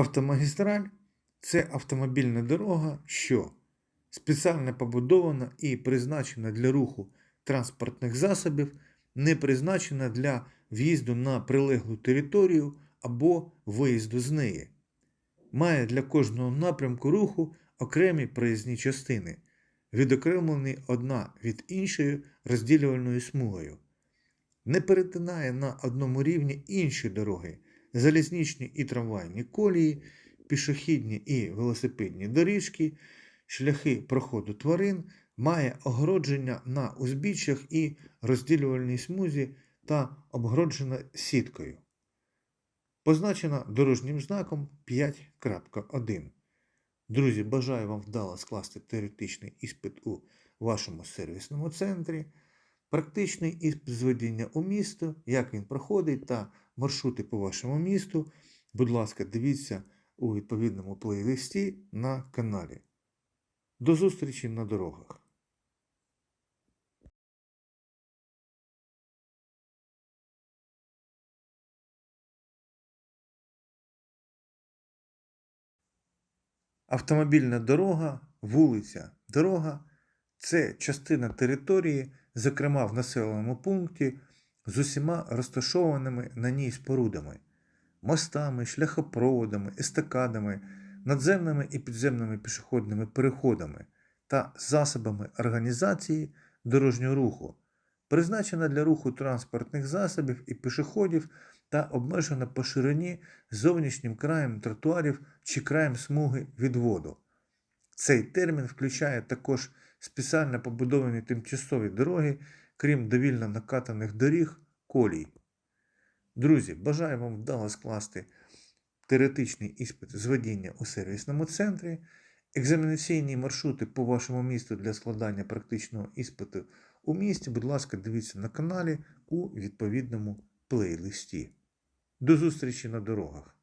Автомагістраль це автомобільна дорога, що спеціально побудована і призначена для руху транспортних засобів, не призначена для в'їзду на прилеглу територію або виїзду з неї. Має для кожного напрямку руху окремі проїзні частини, відокремлені одна від іншої розділювальною смугою. Не перетинає на одному рівні інші дороги, залізничні і трамвайні колії, пішохідні і велосипедні доріжки, шляхи проходу тварин, має огородження на узбіччях і розділювальній смузі та обгороджена сіткою. Позначена дорожнім знаком 5.1. Друзі, бажаю вам вдало скласти теоретичний іспит у вашому сервісному центрі, практичний іспит з водіння у місто, як він проходить та маршрути по вашому місту. Будь ласка, дивіться у відповідному плейлисті на каналі. До зустрічі на дорогах! Автомобільна дорога, вулиця, дорога це частина території, зокрема в населеному пункті, з усіма розташованими на ній спорудами, мостами, шляхопроводами, естакадами, надземними і підземними пішохідними переходами та засобами організації дорожнього руху, призначена для руху транспортних засобів і пішоходів та обмежена по ширині зовнішнім краєм тротуарів чи краєм смуги відводу. Цей термін включає також спеціально побудовані тимчасові дороги, крім довільно накатаних доріг, колій. Друзі, бажаю вам вдало скласти теоретичний іспит з водіння у сервісному центрі. Екзаменаційні маршрути по вашому місту для складання практичного іспиту у місті, будь ласка, дивіться на каналі у відповідному плейлисті. До зустрічі на дорогах!